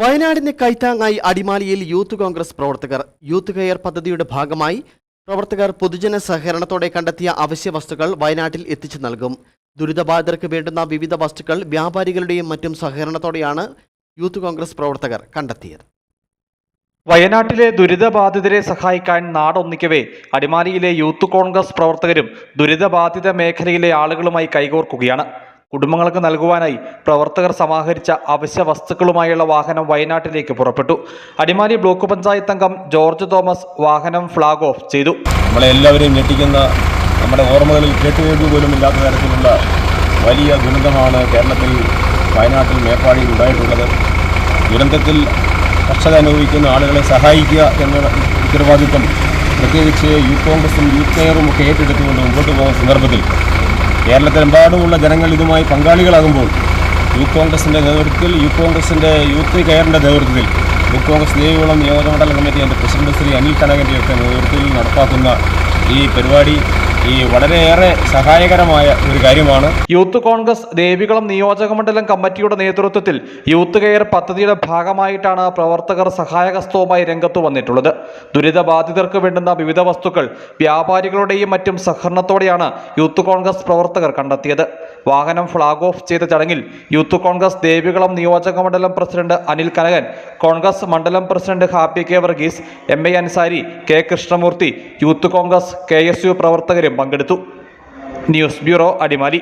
വയനാടിന് കൈത്താങ്ങായി അടിമാലിയിൽ യൂത്ത് കോൺഗ്രസ് പ്രവർത്തകർ യൂത്ത് കെയർ പദ്ധതിയുടെ ഭാഗമായി പ്രവർത്തകർ പൊതുജന സഹകരണത്തോടെ കണ്ടെത്തിയ അവശ്യ വസ്തുക്കൾ വയനാട്ടിൽ എത്തിച്ചു നൽകും. ദുരിതബാധിതർക്ക് വേണ്ടുന്ന വിവിധ വസ്തുക്കൾ വ്യാപാരികളുടെയും മറ്റും സഹകരണത്തോടെയാണ് യൂത്ത് കോൺഗ്രസ് പ്രവർത്തകർ കണ്ടെത്തിയത്. വയനാട്ടിലെ ദുരിതബാധിതരെ സഹായിക്കാൻ നാടൊന്നിക്കവേ അടിമാലിയിലെ യൂത്ത് കോൺഗ്രസ് പ്രവർത്തകരും ദുരിതബാധിത മേഖലയിലെ ആളുകളുമായി കൈകോർക്കുകയാണ്. കുടുംബങ്ങൾക്ക് നൽകുവാനായി പ്രവർത്തകർ സമാഹരിച്ച അവശ്യ വസ്തുക്കളുമായുള്ള വാഹനം വയനാട്ടിലേക്ക് പുറപ്പെട്ടു. അടിമാലി ബ്ലോക്ക് പഞ്ചായത്ത് അംഗം ജോർജ് തോമസ് വാഹനം ഫ്ളാഗ് ഓഫ് ചെയ്തു. നമ്മളെ എല്ലാവരെയും ഞെട്ടിക്കുന്ന നമ്മുടെ ഓർമ്മകളിൽ കേട്ടുകേൾവി പോലും ഇല്ലാത്ത തരത്തിലുള്ള വലിയ ദുരന്തമാണ് കേരളത്തിൽ വയനാട്ടിൽ മേപ്പാടിയിൽ ഉണ്ടായിട്ടുള്ളത്. ദുരന്തത്തിൽ കർഷക അനുഭവിക്കുന്ന ആളുകളെ സഹായിക്കുക എന്ന ഉത്തരവാദിത്വം പ്രത്യേകിച്ച് യൂത്ത് കോൺഗ്രസും യൂത്ത് കെയറും ഒക്കെ ഏറ്റെടുത്തുകൊണ്ട് മുമ്പോട്ട് പോകുന്ന സന്ദർഭത്തിൽ കേരളത്തിലെമ്പാടുമുള്ള ജനങ്ങൾ ഇതുമായി പങ്കാളികളാകുമ്പോൾ യൂത്ത് കോൺഗ്രസിന്റെ നേതൃത്വത്തിൽ യൂത്ത് കോൺഗ്രസിന്റെ യൂത്ത് കെയറിന്റെ നേതൃത്വത്തിൽ യൂത്ത് കോൺഗ്രസ് ദേവികുളം നിയോജകമണ്ഡലം കമ്മിറ്റി എന്റെ പ്രസിഡന്റ് ശ്രീ അനിൽ കനകന്റെയൊക്കെ നേതൃത്വത്തിൽ നടപ്പാക്കുന്ന ഈ പരിപാടി ഈ വളരെയേറെ സഹായകരമായ ഒരു കാര്യമാണ്. യൂത്ത് കോൺഗ്രസ് ദേവികുളം നിയോജക മണ്ഡലം കമ്മിറ്റിയുടെ നേതൃത്വത്തിൽ യൂത്ത് കെയർ പദ്ധതിയുടെ ഭാഗമായിട്ടാണ് പ്രവർത്തകർ സഹായഹസ്തവുമായി രംഗത്ത് വന്നിട്ടുള്ളത്. ദുരിതബാധിതർക്ക് വേണ്ടുന്ന വിവിധ വസ്തുക്കൾ വ്യാപാരികളുടെയും മറ്റും സഹകരണത്തോടെയാണ് യൂത്ത് കോൺഗ്രസ് പ്രവർത്തകർ കണ്ടെത്തിയത്. വാഹനം ഫ്ളാഗ് ഓഫ് ചെയ്ത ചടങ്ങിൽ യൂത്ത് കോൺഗ്രസ് ദേവികുളം നിയോജക മണ്ഡലം പ്രസിഡന്റ് അനിൽ കനകൻ കോൺഗ്രസ് മണ്ഡലം president Happy K Varghese M A Ansari K Krishnamoorthy youth Congress K S U പ്രവർത്തകരും പങ്കെടുത്തു ന്യൂസ് ബ്യൂറോ അടിമാലി